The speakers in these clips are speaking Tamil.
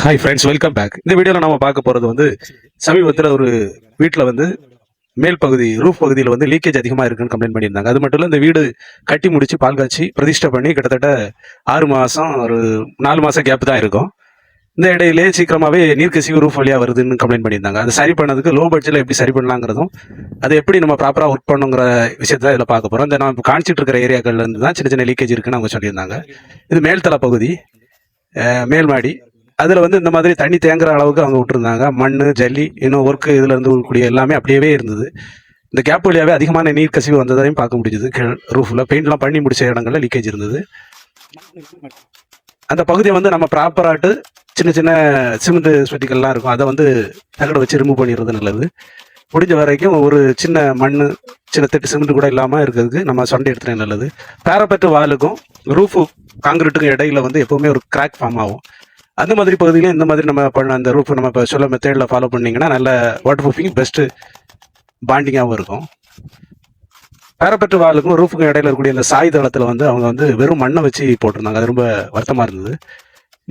ஹாய் ஃப்ரெண்ட்ஸ் வெல்கம் பேக் இந்த வீடியோவில் நம்ம பார்க்க போகிறது வந்து சமீபத்தில் ஒரு வீட்டில் வந்து மேல் பகுதி ரூஃப் பகுதியில் வந்து லீக்கேஜ் அதிகமாக இருக்குன்னு கம்ப்ளைண்ட் பண்ணியிருந்தாங்க. அது மட்டும் இல்லை இந்த வீடு கட்டி முடித்து பால் காய்ச்சி பிரதிஷ்டை பண்ணி கிட்டத்தட்ட ஆறு மாதம் ஒரு நாலு மாதம் கேப் தான் இருக்கும். இந்த இடையிலே சீக்கிரமாகவே நீர்க்கசிவு ரூஃப் வழியாக வருதுன்னு கம்ப்ளைண்ட் பண்ணியிருந்தாங்க. அது சரி பண்ணதுக்கு லோ பட்ஜெட்டில் எப்படி சரி பண்ணலாங்கிறதும் அது எப்படி நம்ம ப்ராப்பராக ஒர்க் பண்ணுங்கிற விஷயத்தை இதில் பார்க்க போகிறோம் இந்த நம்ம காணிச்சிட்டு இருக்கிற ஏரியாக்கள்லேருந்து தான் சின்ன சின்ன லீக்கேஜ் இருக்குன்னு அவங்க சொல்லியிருந்தாங்க. இது மேல்தள பகுதி மேல்மாடி அதில் வந்து இந்த மாதிரி தண்ணி தேங்குற அளவுக்கு அவங்க விட்டுருந்தாங்க. மண் ஜல்லி இன்னும் ஒர்க்கு இதில் இருந்து கூடிய எல்லாமே அப்படியே இருந்தது. இந்த கேப் வழியாகவே அதிகமான நீர் கசிவு வந்ததையும் பார்க்க முடியுது ரூஃபில் பெயிண்ட்லாம் பண்ணி முடிச்ச இடங்களில் லீக்கேஜ் இருந்தது. அந்த பகுதியை வந்து நம்ம ப்ராப்பராட்டு சின்ன சின்ன சிமெண்ட் ஸ்வெட்டிகள்லாம் இருக்கும். அதை வந்து தகடை வச்சு ரிமூவ் பண்ணிடுறது நல்லது. முடிஞ்ச வரைக்கும் ஒரு சின்ன மண் சின்ன திட்டு சிமெண்ட் கூட இல்லாமல் இருக்கிறதுக்கு நம்ம சண்டை எடுத்துறது நல்லது. பேரப்பட்டு வாலுக்கும் ரூஃபு காங்கிரீட்டுக்கும் இடையில வந்து எப்போவுமே ஒரு கிராக் ஃபார்ம் ஆகும். அந்த மாதிரி பகுதியில் இந்த மாதிரி நம்ம பண்ண அந்த ரூஃப் நம்ம இப்போ சொல்ல மெத்தேடில் ஃபாலோ பண்ணீங்கன்னா நல்ல வாட்டர் ப்ரூஃபிங் பெஸ்ட்டு பாண்டிங்காகவும் இருக்கும். பேரப்பெட்டு வாலுக்கும் ரூஃபுக்கும் இடையில இருக்கக்கூடிய இந்த சாய் தளத்தில் வந்து அவங்க வந்து வெறும் மண்ணை வச்சு போட்டிருந்தாங்க. அது ரொம்ப வருத்தமாக இருந்தது.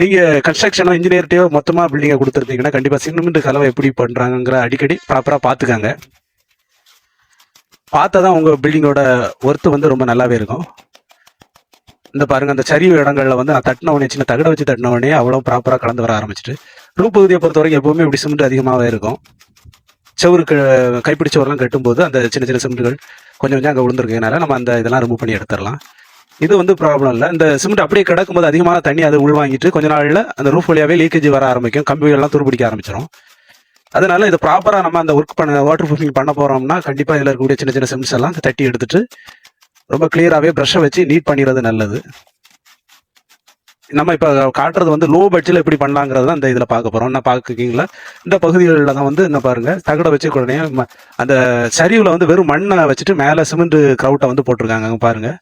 நீங்கள் கன்ஸ்ட்ரக்ஷனோ இன்ஜினியர்கிட்டயோ மொத்தமாக பில்டிங்கை கொடுத்துருந்தீங்கன்னா கண்டிப்பாக சிமெண்ட் கலவை எப்படி பண்ணுறாங்கிற அடிக்கடி ப்ராப்பராக பார்த்துக்காங்க. பார்த்தா தான் உங்கள் பில்டிங்கோட ஒர்த்து வந்து ரொம்ப நல்லாவே இருக்கும். இந்த பாருங்க அந்த சரிவு இடங்கள்ல வந்து நான் தட்டின உடனே சின்ன தகட வச்சு தட்டின உடனே அவ்வளோ ப்ராப்பராக கலந்து வர ஆரம்பிச்சிட்டு ரூப் பகுதியை பொறுத்த வரைக்கும் எப்பவுமே இப்படி சிமெண்ட் அதிகமாகவே இருக்கும். செவருக்கு கைப்பிடிச்சவரெல்லாம் கட்டும்போது அந்த சின்ன சின்ன சிமெண்ட்டுகள் கொஞ்சம் கொஞ்சம் அங்கே விழுந்துருக்கனால நம்ம அந்த இதெல்லாம் ரிமூவ் பண்ணி எடுத்துடலாம். இது வந்து ப்ராப்ளம் இல்லை. இந்த சிமெண்ட் அப்படியே கிடக்கும்போது அதிகமான தண்ணி அதை உள்வாங்கிட்டு கொஞ்ச நாளில் அந்த ரூஃப் வழியாகவே லீக்கேஜ் வர ஆரம்பிக்கும். கம்பிகள்லாம் துருப்பிடிக்க ஆரம்பிச்சிடும் அதனால இது ப்ராப்பராக நம்ம அந்த ஒர்க் பண்ண வாட்டர் ப்ரூஃபிங் பண்ண போகிறோம்னா கண்டிப்பாக இதில் இருக்கக்கூடிய சின்ன சின்ன சிமெண்ட்ஸ் எல்லாம் தட்டி எடுத்துட்டு ரொம்ப கிளியராகவே ப்ரஷ்ஷை வச்சு நீட் பண்ணிடுறது நல்லது. நம்ம இப்போ காட்டுறது வந்து லோ பட்ஜெட்டில் எப்படி பண்ணலாங்கிறது தான் இந்த இதில் பார்க்க போகிறோம் என்ன பார்க்குறீங்களா? இந்த பகுதிகளில் தான் வந்து என்ன பாருங்கள் தகடை வச்சு உடனே ம- அந்த சரிவில் வந்து வெறும் மண்ணை வச்சுட்டு மேலே சிமெண்ட் க்ரௌட்டை வந்து போட்டிருக்காங்க. அங்க பாருங்க.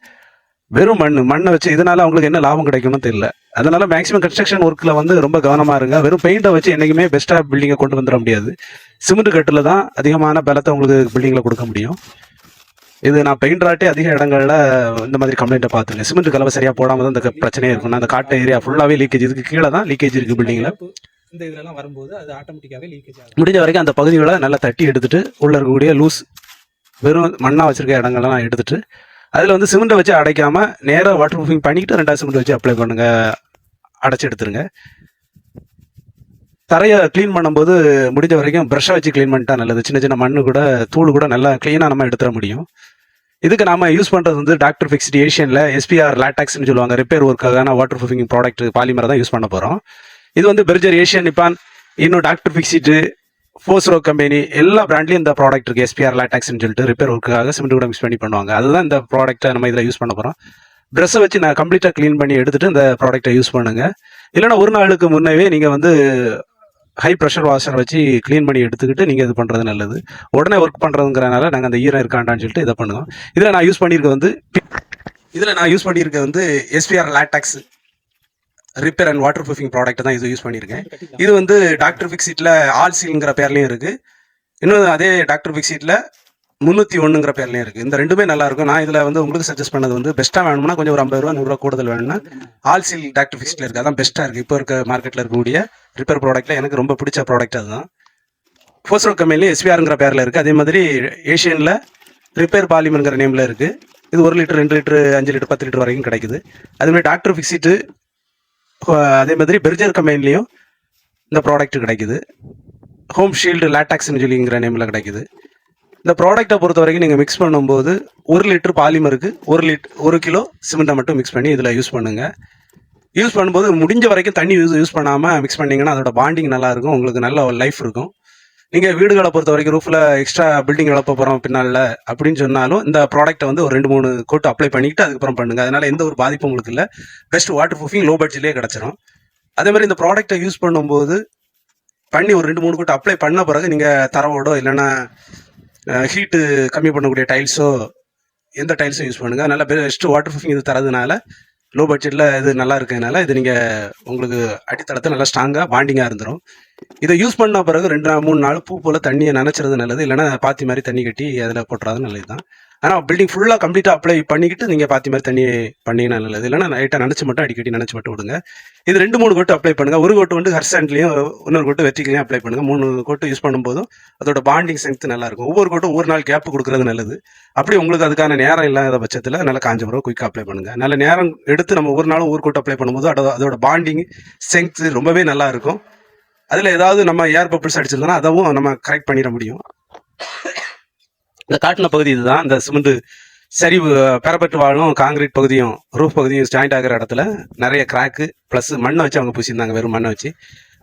வெறும் மண் மண்ணை வச்சு இதனால அவங்களுக்கு என்ன லாபம் கிடைக்கும்னு தெரியல. அதனால மேக்ஸிமம் கன்ஸ்ட்ரக்ஷன் ஒர்க்கில் வந்து ரொம்ப கவனமாக இருங்க. வெறும் பெயிண்டை வச்சு என்றைக்குமே பெஸ்ட்டாக பில்டிங்கை கொண்டு வந்துட முடியாது. சிமெண்ட் கட்டில் தான் அதிகமான பலத்தை உங்களுக்கு பில்டிங்கில் கொடுக்க முடியும். இது நான் பெயிண்டராட்டே அதிக இடங்கள்ல இந்த மாதிரி கம்ப்ளைண்ட்டை பார்த்துருக்கேன். சிமெண்ட் கலவை சரியா போடாம தான் இந்த பிரச்சனையே இருக்கும் அந்த காட்டு ஏரியா ஃபுல்லாவே லீக்கேஜ் இதுக்கு கீழே தான் லீக்கேஜ் இருக்கு பில்டிங்ல இந்த இதெல்லாம் வரும்போது அது ஆட்டோமேட்டிக்காவே லீக்கேஜ் ஆகும். முடிஞ்ச வரைக்கும் அந்த பகுதிகளை நல்லா தட்டி எடுத்துட்டு உள்ள இருக்கக்கூடிய லூஸ் வெறும் மண்ணா வச்சிருக்க இடங்கள்லாம் எடுத்துட்டு அதுல வந்து சிமெண்ட்டை வச்சு அடைக்காம நேரா வாட்டர் ப்ரூஃபிங் பண்ணிட்டு ரெண்டாவது சிமெண்ட் வச்சு அப்ளை பண்ணுங்க. அடைச்சு எடுத்துருங்க. தரையை க்ளீன் பண்ணும்போது முடிஞ்ச வரைக்கும் ப்ரஷ்ஷை வச்சு க்ளீன் பண்ணிட்டா நல்லது. சின்ன சின்ன மண்ணு கூட தூள் கூட நல்லா க்ளீனாக நம்ம எடுத்துட முடியும். இதுக்கு நாம யூஸ் பண்றது வந்து டாக்டர் ஃபிக்ஸ்ட் ஏஷியன்ல எஸ்பிஆர் லாட்டாக்ஸ்னு சொல்லுவாங்க. ரிப்பேர் ஒர்க்கான வாட்டர் ப்ரூஃபிங் ப்ராடக்ட் பாலிமரை தான் யூஸ் பண்ண போறோம். இது வந்து பெர்ஜர் ஏஷியன் நிப்பான் இன்னும் டாக்டர் ஃபிக்ஸிட்டு ஃபோஸ்ரோ கம்பெனி எல்லா பிராண்ட்லயும் இந்த ப்ராடக்ட் இருக்கு. எஸ்பிஆர் லாட்டாக்ஸ்னு சொல்லிட்டு ரிப்பேர் ஒர்க்காக சிமெண்ட் கூட மிக்ஸ் பண்ணி பண்ணுவாங்க. அதுதான் இந்த ப்ராடக்ட்டை நம்ம இதில் யூஸ் பண்ண போகிறோம் ட்ரெஸ்ஸை வச்சு நான் கம்ப்ளீட்டாக க்ளீன் பண்ணி எடுத்துட்டு இந்த ப்ராடக்ட்டை யூஸ் பண்ணுங்க. இல்லைன்னா ஒரு நாளுக்கு முன்னவே நீங்கள் வந்து ஹை ப்ரெஷர் வாஷரை வச்சு க்ளீன் பண்ணி எடுத்துக்கிட்டு நீங்கள் இது பண்ணுறது நல்லது. உடனே ஒர்க் பண்ணுறதுங்கிறனால நாங்கள் அந்த ஈரம் இருக்காண்டான்னு சொல்லிட்டு இதை பண்ணுவோம். இதில் நான் யூஸ் பண்ணியிருக்க வந்து இதில் நான் யூஸ் பண்ணியிருக்க வந்து SBR latex repair and waterproofing product தான் இது யூஸ் பண்ணியிருக்கேன். இது வந்து டாக்டர் ஃபிக்ஸீட்டில் ஆல் சீல்ங்கிற பேர்லயும் இருக்குது இன்னும் அதே டாக்டர் ஃபிக்ஸிட்டில் முந்நூற்றி ஒன்றுங்கிற பேர்லையும் இருக்குது இந்த ரெண்டுமே நல்லா இருக்கும். நான் இதில் வந்து உங்களுக்கு சஜஸ்ட் பண்ணது வந்து பெஸ்ட்டாக வேணும்னா கொஞ்சம் ஒரு ஐம்பது ரூபா நூறுரூவா கூடுதல் வேணும்னா ஆல் சீல் டாக்டர் ஃபிக்ஸில் இருக்குது அதான் பெஸ்ட்டாக இருக்குது இப்போ இருக்க மார்க்கெட்டில் இருக்கக்கூடிய ரிப்பேர் ப்ராடக்ட்டில் எனக்கு ரொம்ப பிடிச்ச ப்ராடக்ட் அதுதான். ஃபோஸ்ரோ கம்பெனிலே எஸ்பிஆருங்கிற பேரில் இருக்குது அதே மாதிரி ஏஷியனில் ரிப்பேர் பாலிமருங்கிற நேமில் இருக்குது இது ஒரு லிட்டர் ரெண்டு லிட்டரு அஞ்சு லிட்டர் பத்து லிட்டர் வரைக்கும் கிடைக்குது. அதே மாதிரி டாக்டர் ஃபிக்ஸிட்டு அதே மாதிரி பெர்ஜர் கம்பெனிலையும் இந்த ப்ராடக்ட் கிடைக்குது. ஹோம் ஷீல்டு லேட்டாக்ஸ்னு சொல்லிங்கிற நேமில் கிடைக்குது. இந்த ப்ராடக்ட்டை பொறுத்த வரைக்கும் நீங்கள் மிக்ஸ் பண்ணும்போது ஒரு லிட்டர் பாலிமருக்கு ஒரு லிட் ஒரு கிலோ சிமெண்ட்டை மட்டும் மிக்ஸ் பண்ணி இதில் யூஸ் பண்ணுங்கள் யூஸ் பண்ணும்போது முடிஞ்ச வரைக்கும் தண்ணி யூஸ் யூஸ் பண்ணாமல் மிக்ஸ் பண்ணிங்கன்னா அதோட பாண்டிங் நல்லா இருக்கும் உங்களுக்கு நல்ல ஒரு லைஃப் இருக்கும். நீங்கள் வீடுகளை பொறுத்த வரைக்கும் ரூஃபில் எக்ஸ்ட்ரா பில்டிங் எழுப்ப போகிறோம் பின்னால் அப்படின்னு சொன்னாலும் இந்த ப்ராடக்ட்டை வந்து ஒரு ரெண்டு மூணு கோட்டு அப்ளை பண்ணிட்டு அதுக்கப்புறம் பண்ணுங்கள் அதனால் எந்த ஒரு பாதிப்பும் உங்களுக்கு இல்லை. பெஸ்ட் வாட்டர் ப்ரூஃபிங் லோ பட்ஜெட்லேயே கிடச்சிரும். அதே மாதிரி இந்த ப்ராடக்ட்டை யூஸ் பண்ணும்போது பண்ணி ஒரு ரெண்டு மூணு கோட்டு அப்ளை பண்ண பிறகு நீங்கள் தரவோடோ இல்லைன்னா ஹீட்டு கம்மி பண்ணக்கூடிய டைல்ஸோ எந்த டைல்ஸும் யூஸ் பண்ணுங்கள் அதனால் பெஸ்ட் வாட்டர் ப்ரூஃபிங் இது தரதுனால லோ பட்ஜெட்டில் இது நல்லா இருக்கிறதுனால இது நீங்கள் உங்களுக்கு அடித்தளத்தை நல்லா ஸ்ட்ராங்காக பாண்டிங்காக இருந்துடும் இதை யூஸ் பண்ண பிறகு ரெண்டு நாள் மூணு நாள் பூ போல் தண்ணியை நினச்சிறது நல்லது. இல்லைன்னா பாத்தி மாதிரி தண்ணி கட்டி அதில் போட்டுறது நல்லது தான் ஆனால் பில்டிங் ஃபுல்லாக கம்ப்ளீட்டாக அப்ளை பண்ணிக்கிட்டு நீங்கள் பாத்தி மாதிரி தண்ணி பண்ணீங்கன்னா நல்லது. இல்லைன்னா நைட்டாக நினச்சி மட்டும் அடிக்கடி நினச்சி மட்டும் விடுங்க. இது ரெண்டு மூணு கோட்டு அப்ளை பண்ணுங்கள் ஒரு கோட்டு வந்து ஹர்சன்ட்லையும் இன்னொரு கோட்டு வெற்றிலையும் அப்ளை பண்ணுங்கள் மூணு கோட்டு யூஸ் பண்ணும்போதும் அதோட பாண்டிங் ஸ்ட்ரென்த் நல்லா இருக்கும் ஒவ்வொரு கோட்டும் ஒரு நாள் கேப் கொடுக்குறது நல்லது. அப்படி உங்களுக்கு அதுக்கான நேரம் இல்லாத பட்சத்தில் நல்ல காஞ்சிபுரம் குயிக்காக அப்ளை பண்ணுங்கள் நல்ல நேரம் எடுத்து நம்ம ஒரு நாளும் ஒரு கோட்டு அப்ளை பண்ணும்போது அதோட அதோட பாண்டிங் ஸ்ட்ரென்த் ரொம்பவே நல்லா இருக்கும் அதில் ஏதாவது நம்ம ஏர் பப்பிள்ஸ் அடிச்சிருந்தோம்னா அதவும் நம்ம கரெக்ட் பண்ணிட முடியும். இந்த காட்டின பகுதி இதுதான். இந்த சிமெண்ட் சரிவு பெறப்பட்டு வாழும் காங்கிரீட் பகுதியும் ரூஃப் பகுதியும் ஜாயிண்ட் ஆகிற இடத்துல நிறைய கிராக்கு ப்ளஸ் மண்ணை வச்சு அவங்க பூசியிருந்தாங்க வெறும் மண்ணை வச்சு.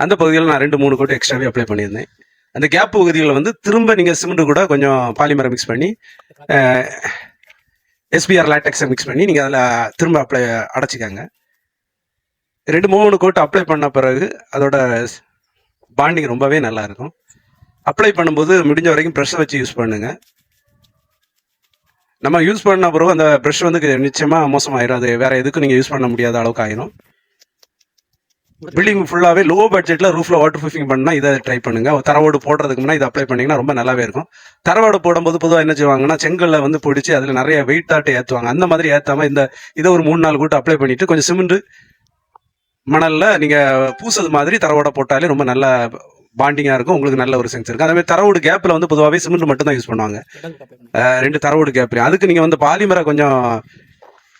அந்த பகுதியில் நான் ரெண்டு மூணு கோட்டு எக்ஸ்ட்ராவே அப்ளை பண்ணியிருந்தேன். அந்த கேப் பகுதிகளில் வந்து திரும்ப நீங்கள் சிமெண்ட் கூட கொஞ்சம் பாலிமரை மிக்ஸ் பண்ணி எஸ்பிஆர் லாட்டெக்ஸை மிக்ஸ் பண்ணி நீங்கள் அதில் திரும்ப அப்ளை அடைச்சிக்காங்க. ரெண்டு மூணு கோட்டு அப்ளை பண்ண பிறகு அதோட பாண்டிங் ரொம்பவே நல்லா இருக்கும். அப்ளை பண்ணும்போது முடிஞ்ச வரைக்கும் ப்ரெஷ்ஷை வச்சு யூஸ் பண்ணுங்கள் நம்ம யூஸ் பண்ண பிறகு அந்த ப்ரஷ் வந்து நிச்சயமாக மோசமாயிரும் அது வேற எதுக்கும் நீங்கள் யூஸ் பண்ண முடியாத அளவுக்கு ஆயிரும். பில்டிங் ஃபுல்லாகவே லோ பட்ஜெட்டில் ரூஃபில் வாட்டர் ப்ரூஃபிங் பண்ணால் இதை ட்ரை பண்ணுங்க. தரவோடு போடுறதுக்கு முன்னாடி இதை அப்ளை பண்ணிங்கன்னா ரொம்ப நல்லாவே இருக்கும். தரவோடு போடும்போது பொதுவாக என்ன செய்வாங்கன்னா செங்கல்ல வந்து பிடிச்சி அதில் நிறைய வெயிட் ஆட்டு ஏற்றுவாங்க அந்த மாதிரி ஏற்றாம இந்த இதை ஒரு மூணு நாள் கூட்டு அப்ளை பண்ணிவிட்டு கொஞ்சம் சிமெண்ட்டு மணலில் நீங்கள் பூசது மாதிரி தரவோட போட்டாலே ரொம்ப நல்லா பாண்டிங்காக இருக்கும். உங்களுக்கு நல்ல ஒரு சென்ஸ் இருக்கும் அதே மாதிரி தரவோடு கேப்பில் வந்து பொதுவாகவே சிமெண்ட் மட்டும் தான் யூஸ் பண்ணுவாங்க ரெண்டு தரவோடு கேப்லையும் அதுக்கு நீங்கள் வந்து பாலிமரை கொஞ்சம்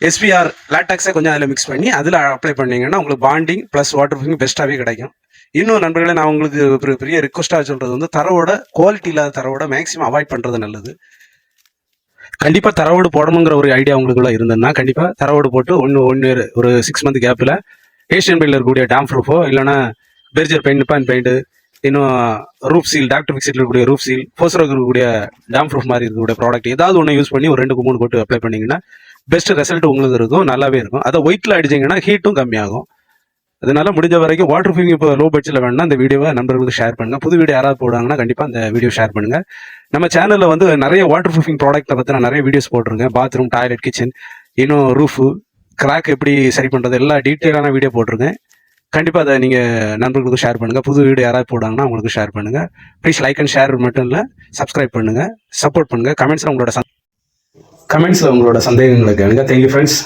எஸ்பிஆர் லாட்டாக்ஸை கொஞ்சம் அதில் மிக்ஸ் பண்ணி அதில் அப்ளை பண்ணீங்கன்னா உங்களுக்கு பாண்டிங் ப்ளஸ் வாட்டர் ப்ரூஃபிங் பெஸ்ட்டாகவே கிடைக்கும். இன்னும் நண்பர்களே நான் உங்களுக்கு பெரிய ரிக்வஸ்ட்டாக சொல்கிறது வந்து தரவோட குவாலிட்டி இல்லாத தரவோட மேக்ஸிமம் அவாய்ட் பண்ணுறது நல்லது. கண்டிப்பாக தரவோடு போடணுங்கிற ஒரு ஐடியா உங்களுக்குள்ள இருந்ததுன்னா கண்டிப்பாக தரவோடு போட்டு ஒன்று ஒன்று ஒரு சிக்ஸ் மந்த் கேப்பில் ஏஷியன் பெயிண்டில் இருக்கக்கூடிய டேம் ப்ரூஃபோ இல்லைன்னா பெர்ஜர் பெயிண்ட் பேன் பெயிண்ட்டு இன்னும் ரூப் சீல் டாக்டர் ஃபிக்ஸில் இருக்கக்கூடிய ரூப் சீல் ஃபோஸ்ரோ இருக்கக்கூடிய டேம் ப்ரூஃப் மாதிரி இருக்கக்கூடிய ப்ராடக்ட் ஏதாவது ஒன்று யூஸ் பண்ணி ஒரு ரெண்டு மூணு கோட்டு அப்ளை பண்ணிங்கன்னா பெஸ்ட் ரிசல்ட் உங்களுக்கு இருக்கும் நல்லாவே இருக்கும். அதை ஒயிட்டில் அடிச்சிங்கன்னா ஹீட்டும் கம்மியாகும். அதனால முடிஞ்ச வரைக்கும் வாட்டர் ப்ரூஃபிங் இப்போ லோ பட்ஜெட்டில் வேணும்னா அந்த வீடியோவை நண்பர்களுக்கு ஷேர் பண்ணுங்க. புது வீடியோ யாராவது போடுவாங்கன்னா கண்டிப்பாக அந்த வீடியோ ஷேர் பண்ணுங்க. நம்ம சேனலில் வந்து நிறைய வாட்டர் ப்ரூஃபிங் ப்ராடக்ட்டை பற்றி நான் நிறைய வீடியோஸ் போட்டிருக்கேன். பாத்ரூம் டாய்லெட் கிச்சன் இன்னும் ரூஃபு கிராக் எப்படி சரி பண்ணுறது எல்லா டீட்டெயிலான வீடியோ போட்டிருக்கேன். கண்டிப்பாக அதை நீங்கள் நண்பர்களுக்கு ஷேர் பண்ணுங்கள் புது வீடியோ யாராவது போடாங்கன்னா அவங்களுக்கு ஷேர் பண்ணுங்கள் ப்ளீஸ் லைக் அண்ட் ஷேர் மட்டும் இல்லை சப்ஸ்கிரைப் பண்ணுங்கள் சப்போர்ட் பண்ணுங்கள் கமெண்ட்ஸில் உங்களோட கமெண்ட்ஸில் உங்களோட சந்தேகங்களை கேளுங்க. Thank you friends